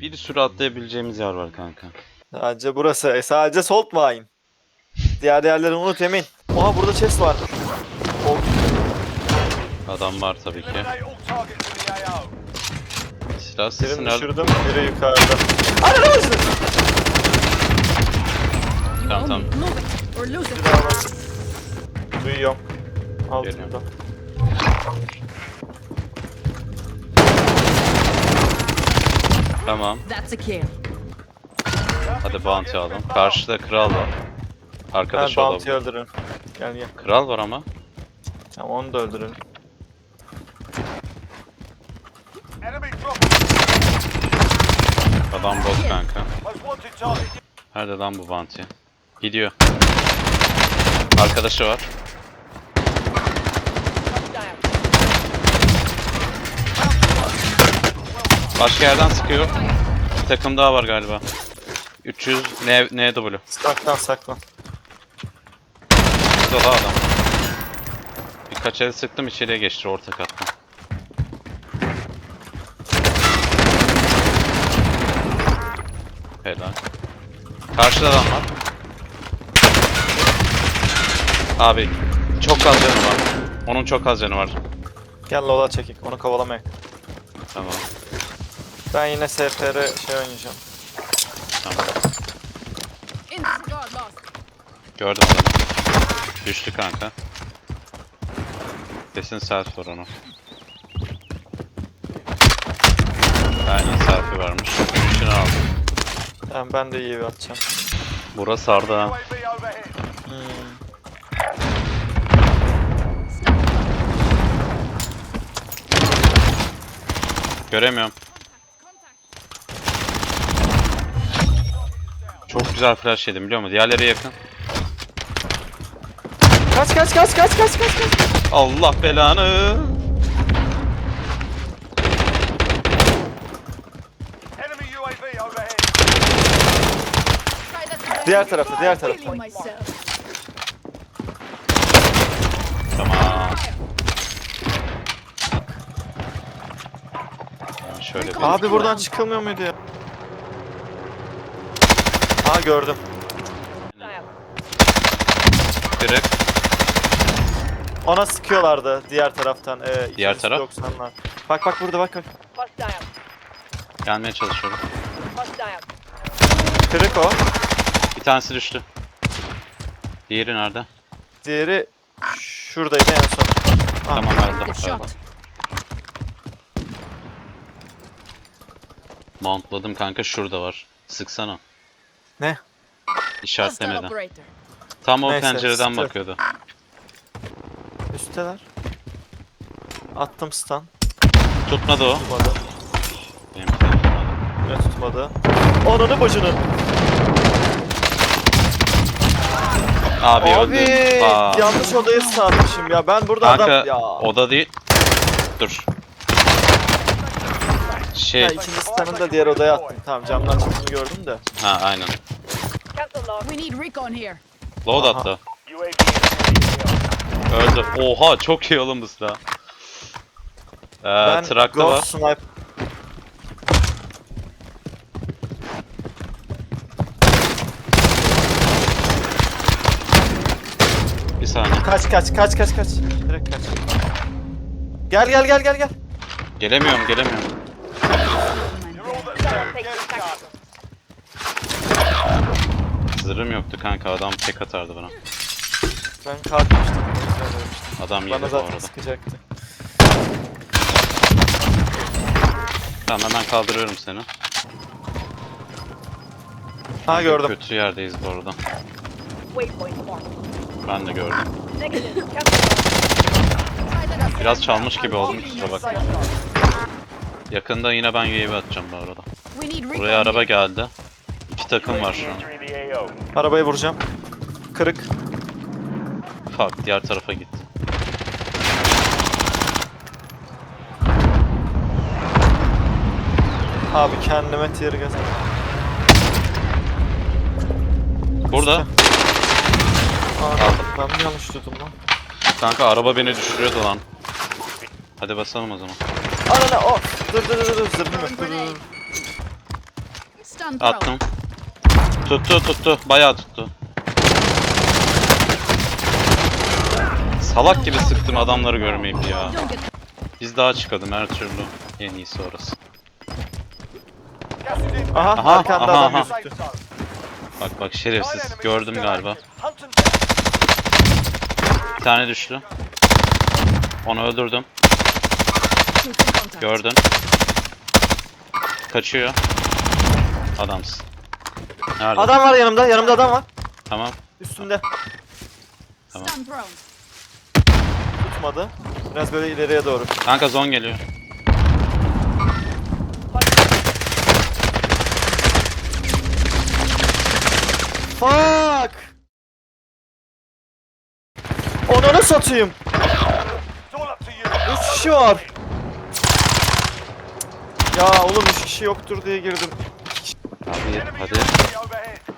Bir sürü atlayabileceğimiz yer var kanka. Sadece burası. E, sadece Salt Mine. Diğer yerleri unut Emin. Oha burada chest var. O, Adam var tabii ki. Silah sesi birini nerede? düşürdüm. Biri yukarıda. Ananı başını! Tamam tamam. Move it or lose Bir it. daha var. Duyuyorum. Altında. Geliyorum. Tamam. That's a kill. Hadi bounty alalım. Karşıda kral var. Ben Arkadaş Bounty'yi olabilir. öldürürüm. Gel gel. Kral var ama. Tamam onu da öldürürüm. Adam bot kanka. Nerede lan bu bounty? Gidiyor. Arkadaşı var. Başka yerden sıkıyor. Bir takım daha var galiba. 300 N, NW. Saklan saklan. Burada da adam. Birkaç el sıktım içeriye geçti orta katta. Helal. Karşıda adam var. Abi çok az canı var. Onun çok az canı var. Gel Lola çekik. Onu kovalamayın. Tamam. Ben yine SPR şey oynayacağım. Tamam. Gördüm adamı. Düştü kanka. Kesin selfie var onu. Aynen selfie varmış. Şunu aldım. Tamam ben de iyi bir atacağım. Burası sardı ha. Hmm. Göremiyorum. Çok güzel flash yedim biliyor musun? Diğerleri yakın. Kaç kaç kaç kaç kaç kaç kaç. Allah belanı. Enemy UAV overhead. Try that. Diğer tarafta diğer tarafta. Tamam. Yani şöyle bir Abi buradan çıkılmıyor muydu ya? Ha gördüm. direkt Ona sıkıyorlardı diğer taraftan. Ee, Diğer taraf? 90'lar. Bak bak burada bak bak. Hostile. gelmeye çalışıyorum. Hostile. Kırık o. Bir tanesi düştü. Diğeri nerede? Diğeri şuradaydı en son. Ah, Tamam Galiba. shot. Mountladım kanka şurada var. Sıksana. Ne? İşaretlemeden. Tam o Neyse, pencereden sıktı. bakıyordu. Üstteler. Attım stun. Tutmadı o. Tutmadı. Benimki de tutmadı. Ananı bacını. Abi, Abi öldü. Aa. yanlış odaya sarmışım ya. Ben burada Kanka adam ya. oda değil. Dur. Şey. Ya ikinci stun'ını da diğer odaya attım. Tamam camdan çıktığını gördüm de. Ha aynen. We need recon here. Load Aha. attı. Öldü. Oha çok iyi oğlum bu silah. Ee, ben trakta Ghost var. Snipe Bir saniye. Kaç kaç kaç kaç kaç. Direkt kaç. Gel gel gel gel gel. Gelemiyorum gelemiyorum. Zırhım yoktu kanka adam tek atardı bana. Ben kalkmıştım. Demiştim. Adam Bana yedi bu zaten arada. sıkacaktı. Tamam hemen kaldırıyorum seni. Ha gördüm. Kötü yerdeyiz bu arada. Waypoint marked. Ben de gördüm. Negative. Biraz çalmış gibi oldum kusura bakma. Yakında yine ben UAV atacağım bu arada. We need recon. Buraya araba geldi. İki takım var şu an. Arabayı vuracağım. Kırık. Fuck diğer tarafa gitti. Abi kendime tier gaz. Burada. Aa, ben mi yanlış tuttum lan? Kanka araba beni düşürüyordu lan. Hadi basalım o zaman. Anana o. Dur dur dur dur zırhım yok. Dur, dur, dur. Attım. Tuttu tuttu. Bayağı tuttu. Salak gibi sıktım adamları görmeyip ya. Biz daha çıkalım her türlü. En iyisi orası. Aha, Aha, arkanda aha, adam aha. Gözüktü. Bak bak şerefsiz. Gördüm galiba. Bir tane düştü. Onu öldürdüm. Gördüm. Kaçıyor. Adamsın. Nerede? Adam var yanımda. Yanımda adam var. Tamam. Üstünde. Tamam. Stun thrown. Tutmadı. Biraz böyle ileriye doğru. Kanka zon geliyor. Fuck! Onunu satayım. 3 kişi var. Ya oğlum 3 kişi yoktur diye girdim. Hadi Enemy hadi.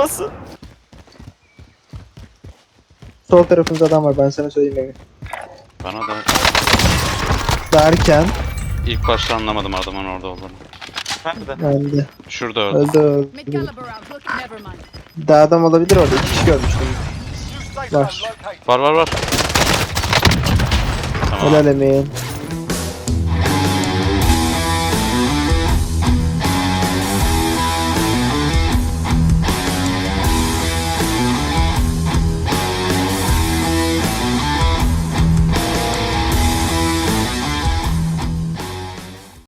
Pornoması. Sol tarafımızda adam var ben sana söyleyeyim Emin. Bana da Derken ilk başta anlamadım adamın orada olduğunu. Nerede? öldü. Şurada öldü. Öldü Mid öldü. caliber out. Look, never mind. Daha adam olabilir orada. İki kişi görmüştüm. Var. Var var var. Tamam. Helal Emin.